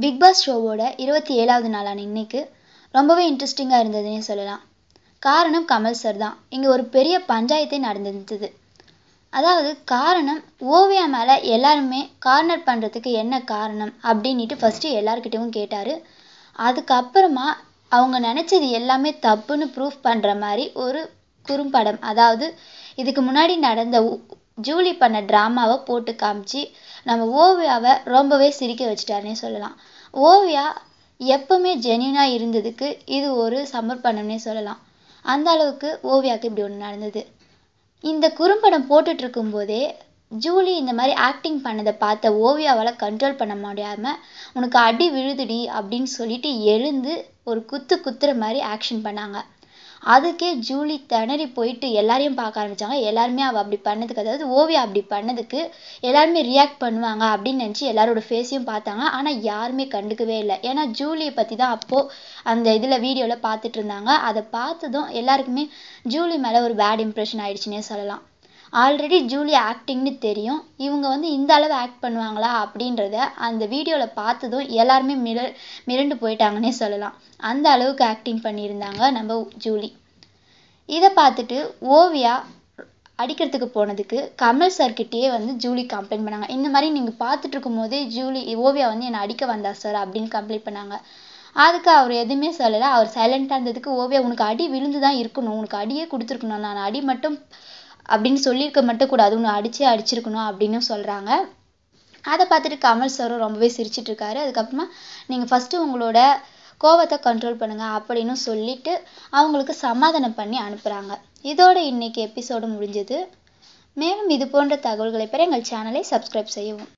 Big pass ஷோவோட இருபத்தி ஏழாவது நாளான இன்னைக்கு ரொம்பவே இன்ட்ரெஸ்டிங்காக இருந்ததுன்னே சொல்லலாம். காரணம் கமல் சார் தான். இங்கே ஒரு பெரிய பஞ்சாயத்தே நடந்திருந்தது. அதாவது காரணம் ஓவியா மேலே எல்லாருமே கார்னர் பண்ணுறதுக்கு என்ன காரணம் அப்படின்ட்டு ஃபஸ்ட்டு எல்லாருக்கிட்டவும் கேட்டார். அதுக்கப்புறமா அவங்க நினச்சது எல்லாமே தப்புன்னு ப்ரூஃப் பண்ணுற மாதிரி ஒரு குறும்படம். அதாவது இதுக்கு முன்னாடி நடந்த உ- ஜூலி பண்ண ட்ராமாவை போட்டு காமிச்சு நம்ம ஓவியாவை ரொம்பவே சிரிக்க வச்சுட்டாருன்னே சொல்லலாம். ஓவியா எப்பவுமே ஜென்யூனாக இருந்ததுக்கு இது ஒரு சமர்ப்பணம்னே சொல்லலாம். அந்த அளவுக்கு ஓவியாவுக்கு இப்படி ஒன்று நடந்தது. இந்த குறும்படம் போட்டுட்டு இருக்கும்போதே ஜூலி இந்த மாதிரி ஆக்டிங் பண்ணதை பார்த்த ஓவியாவால் கண்ட்ரோல் பண்ண முடியாமல் உனக்கு அடி விழுதுடி அப்படின்னு சொல்லிட்டு எழுந்து ஒரு குத்து குத்துற மாதிரி ஆக்ஷன் பண்ணாங்க. அதுக்கே ஜூலி திணறி போயிட்டு எல்லாரையும் பார்க்க ஆரம்பிச்சாங்க. எல்லாருமே அவள் அப்படி பண்ணதுக்கு அதாவது ஓவியா அப்படி பண்ணதுக்கு எல்லாருமே ரியாக்ட் பண்ணுவாங்க அப்படின்னு நினச்சி எல்லாரோட ஃபேஸையும் பார்த்தாங்க. ஆனால் யாருமே கண்டுக்கவே இல்லை. ஏன்னா ஜூலியை பற்றி தான் அப்போது அந்த இதில் வீடியோவில் பார்த்துட்டு இருந்தாங்க. அதை பார்த்ததும் எல்லாருக்குமே ஜூலி மேலே ஒரு பேட் இம்ப்ரெஷன் ஆயிடுச்சுன்னே சொல்லலாம். ஆல்ரெடி ஜூலி ஆக்டிங்னு தெரியும். இவங்க வந்து இந்த அளவு ஆக்ட் பண்ணுவாங்களா அப்படின்றத அந்த வீடியோவில் பார்த்ததும் எல்லாருமே மிர மிரண்டு போயிட்டாங்கன்னே சொல்லலாம். அந்த அளவுக்கு ஆக்டிங் பண்ணியிருந்தாங்க நம்ம ஜூலி இதை பார்த்துட்டு ஓவியா அடிக்கிறதுக்கு போனதுக்கு கமல் சார்கிட்டயே வந்து ஜூலி கம்ப்ளைண்ட் பண்ணாங்க. இந்த மாதிரி நீங்கள் பார்த்துட்டு இருக்கும்போதே ஜூலி ஓவியா வந்து என்னை அடிக்க வந்தா சார் அப்படின்னு கம்ப்ளைண்ட் பண்ணாங்க. அதுக்கு அவர் எதுவுமே சொல்லலை. அவர் சைலண்டாக இருந்ததுக்கு ஓவியா உனக்கு அடி விழுந்து தான் இருக்கணும். உனக்கு அடியே கொடுத்துருக்கணும். நான் அடி மட்டும் அப்படின்னு சொல்லியிருக்க மட்டும் கூடாது உன்னை அடிச்சே அடிச்சிருக்கணும் அப்படின்னு சொல்கிறாங்க அதை பார்த்துட்டு கமல் சாரும் ரொம்பவே சிரிச்சிட்டு இருக்காரு. அதுக்கப்புறமா நீங்கள் ஃபஸ்ட்டு உங்களோட கோவத்தை கண்ட்ரோல் பண்ணுங்கள் அப்படின்னு சொல்லிட்டு அவங்களுக்கு சமாதானம் பண்ணி அனுப்புகிறாங்க இதோட இன்னைக்கு எபிசோடு முடிஞ்சது. மேலும் இது போன்ற தகவல்களை பெற எங்கள் சேனலை சப்ஸ்கிரைப் செய்யவும்.